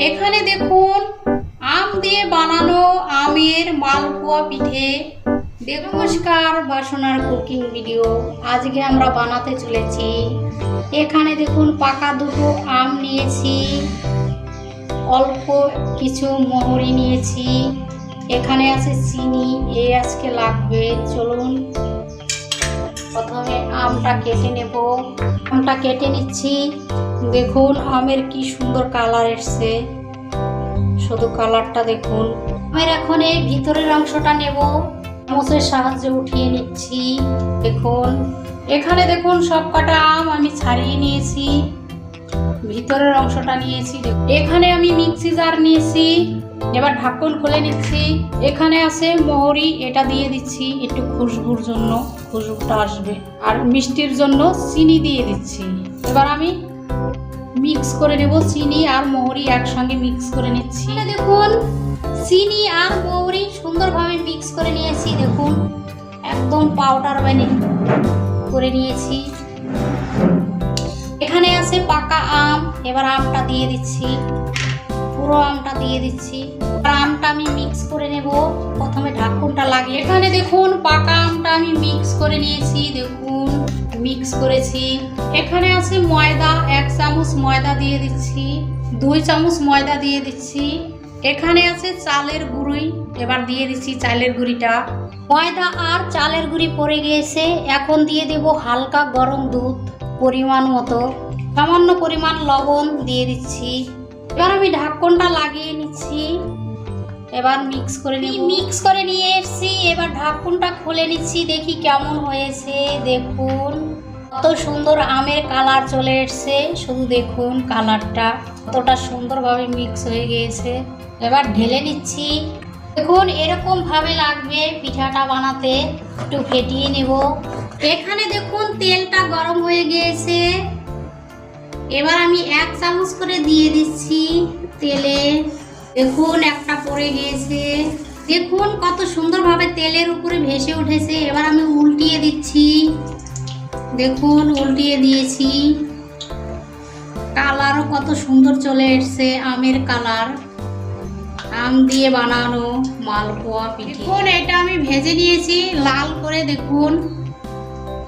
এখানে দেখুন, আম দিয়ে বানানো আমের মালপোয়া পিঠে। নমস্কার বাসনার কুকিং ভিডিও আজকে আমরা বানাতে চলেছি। এখানে দেখুন, পাকা দুটো আম নিয়েছি, অল্প কিছু মোহরি নিয়েছি। এখানে আছে চিনি, এ আজকে লাগবে। চলুন প্রথমে আমটা কেটে নেব। আমটা কেটে নিচ্ছি। দেখুন, আমের কি সুন্দর কালার এসছে। শুধু কালারটা দেখুন। আমের এখন এই ভিতরের অংশটা নেব। চামচের সাহায্যে উঠিয়ে নিচ্ছি। দেখুন, এখানে দেখুন সব কটা আম আমি ছাড়িয়ে নিয়েছি। ভিতরের অংশটা নিয়েছি। এখানে আমি মিক্সি জার নিয়েছি। এবার ঢাকন খুলে নিচ্ছি। এখানে আছে মোহরি এটা দিয়ে দিচ্ছি একটু খুশবুর জন্য, খুশবুটা আসবে। আর মিষ্টির জন্য চিনি দিয়ে দিচ্ছি। এবার আমি মিক্স করে নেব চিনি আর মোহরি একসঙ্গে মিক্স করে নিচ্ছি। দেখুন, চিনি আর মোহরি সুন্দরভাবে মিক্স করে নিয়েছি, দেখুন। একদম পাউডার বানিয়ে করে নিয়েছি। এখানে আছে পাকা আম, এবার আমটা দিয়ে দিচ্ছি। পুরো আমটা দিয়ে দিচ্ছি। আমটা আমি মিক্স করে নেব। প্রথমে ঢাকুনটা লাগিয়ে এখানে দেখুন, পাকা আমটা আমি মিক্স করে নিয়েছি। দেখুন মিক্স করেছি। এখানে আছে ময়দা, এক চামচ ময়দা দিয়ে দিচ্ছি। দুই চামচ ময়দা দিয়ে দিচ্ছি। এখানে আছে চালের গুঁড়ি। এবার দিয়ে দিচ্ছি চালের গুঁড়িটা। ময়দা আর চালের গুঁড়ি পড়ে গিয়েছে। এখন দিয়ে দেব হালকা গরম দুধ পরিমাণ মতো। সামান্য পরিমাণ লবণ দিয়ে দিচ্ছি। এবার আমি ঢাকনটা লাগিয়ে নিচ্ছি। এবার মিক্স করে নিই মিক্স করে নিয়ে এসেছি। এবার ঢাকনটা খুলে নিচ্ছি। দেখি কেমন হয়েছে। দেখুন। কত সুন্দর আমের কালার চলে এসছে। শুধু দেখুন কালারটা। কতটা সুন্দরভাবে মিক্স হয়ে গিয়েছে। এবার ঢেলে নিচ্ছি। দেখুন এরকম ভাবে লাগবে পিঠাটা বানাতে। একটু ফেটিয়ে নেব। এখানে দেখুন, তেলটা গরম হয়ে গিয়েছে। এবার আমি এক চামচ করে দিয়ে দিচ্ছি তেলে। দেখুন, একটা পড়ে গিয়েছে দেখুন, কত সুন্দরভাবে তেলের উপরে ভেসে উঠেছে। এবার আমি উল্টিয়ে দিচ্ছি। দেখুন, উল্টিয়ে দিয়েছি। কালারও কত সুন্দর চলে এসছে, আমের কালার। আম দিয়ে বানানো মালপোয়া দেখুন, এটা আমি ভেজে নিয়েছি, লাল করে দেখুন।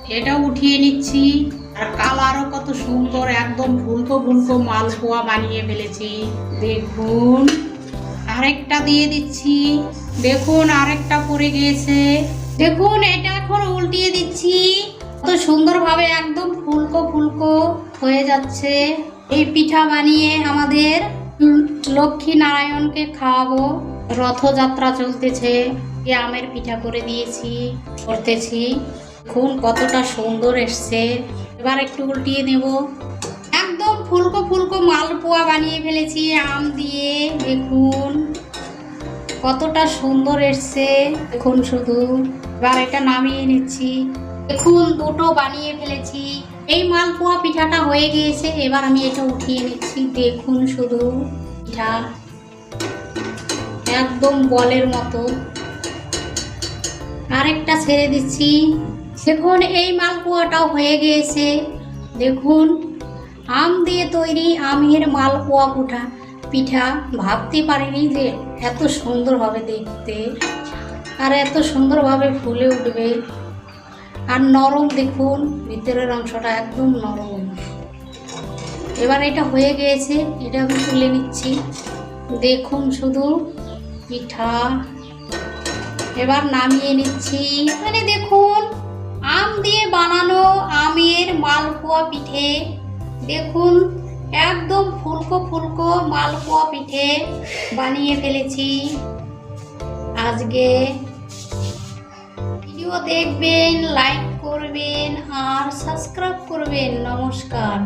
এটা উঠিয়ে নিচ্ছি। আর কালারও কত সুন্দর, একদম ফুলকো ফুলকো মালপোয়া বানিয়ে ফেলেছি। দেখুন, আরেকটা দিয়ে দিচ্ছি। দেখুন, আরেকটা পড়ে গিয়েছে। দেখুন, এটা এখন উল্টিয়ে দিচ্ছি। কত সুন্দরভাবে একদম ফুলকো ফুলকো হয়ে যাচ্ছে। এই পিঠা বানিয়ে আমাদের লক্ষ্মী নারায়ণকে খাওয়াবো। রথযাত্রা চলতেছে আমের পিঠা করে দিয়েছি, করতেছি। দেখুন, কতটা সুন্দর এসছে। এবার একটু উল্টিয়ে নেব। একদম ফুলকো ফুলকো মালপোয়া বানিয়ে ফেলেছি আম দিয়ে, দেখুন। কতটা সুন্দর এসছে, দেখুন শুধু। এবার এটা নামিয়ে নিচ্ছি। দেখুন, দুটো বানিয়ে ফেলেছি। এই মালপোয়া পিঠাটা হয়ে গিয়েছে, এবার আমি এটা উঠিয়ে নিচ্ছি, দেখুন শুধু। পিঠা একদম বলের মতো। আরেকটা ছেড়ে দিচ্ছি। দেখুন, এই মালপোয়াটাও হয়ে গিয়েছে। দেখুন, আম দিয়ে তৈরি আমের মালপোয়া পিঠা পিঠা, ভাবতে পারিনি যে এত সুন্দর হবে দেখতে। আর এত সুন্দরভাবে ফুলে উঠবে। আর নরম দেখুন, ভিতরের অংশটা একদম নরম। এবার এটা হয়ে গিয়েছে, এটা আমি তুলে নিচ্ছি। দেখুন শুধু পিঠা। এবার নামিয়ে নিচ্ছি। মানে দেখুন আম দিয়ে বানানো আমের মালপোয়া পিঠে। দেখুন, একদম ফুলকো ফুলকো মালপোয়া পিঠে বানিয়ে ফেলেছি। আজকে ভিডিও দেখবেন লাইক করবেন আর সাবস্ক্রাইব করবেন। নমস্কার।